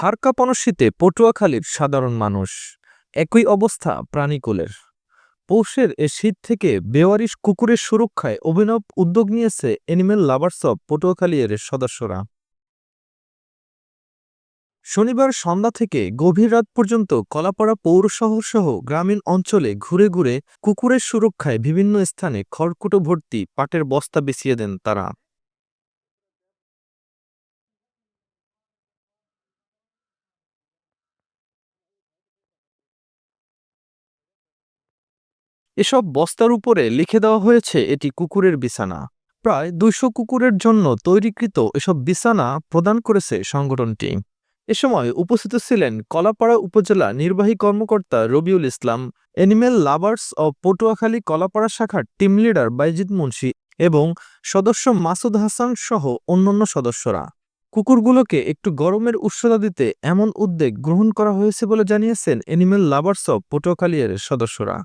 হারকাঁপানো পটুয়াখালীর সাধারণ মানুষ। একই অবস্থা প্রাণীকুলের। পৌষের এ শীত থেকে বেওয়ারিশ কুকুরের সুরক্ষায় অভিনব উদ্যোগ নিয়েছে অ্যানিমেল লাভার্স অব পটুয়াখালী এর সদস্যরা। শনিবার সন্ধ্যা থেকে গভীর রাত পর্যন্ত কলাপাড়া পৌর শহর সহ গ্রামীণ অঞ্চলে ঘুরে ঘুরে কুকুরের সুরক্ষায় বিভিন্ন স্থানে খড়কুটো ভর্তি পাটের বস্তা বিছিয়ে দেন তারা। এসব বস্তার উপরে লিখে দেওয়া হয়েছে এটি কুকুরের বিছানা। প্রায় দুইশো কুকুরের জন্য তৈরিকৃত এসব বিছানা প্রদান করেছে সংগঠনটি। এ সময় উপস্থিত ছিলেন কলাপাড়া উপজেলা নির্বাহী কর্মকর্তা Rabiul Islam animal lovers of Patuakhali Kalapara শাখার টিম লিডার বাইজিদ মুন্সি এবং সদস্য মাসুদ হাসান সহ অন্যান্য সদস্যরা। কুকুরগুলোকে একটু গরমের উষ্ণতা দিতে এমন উদ্যোগ গ্রহণ করা হয়েছে বলে জানিয়েছেন অ্যানিমেল লাভার্স অব পটুয়াখালী সদস্যরা।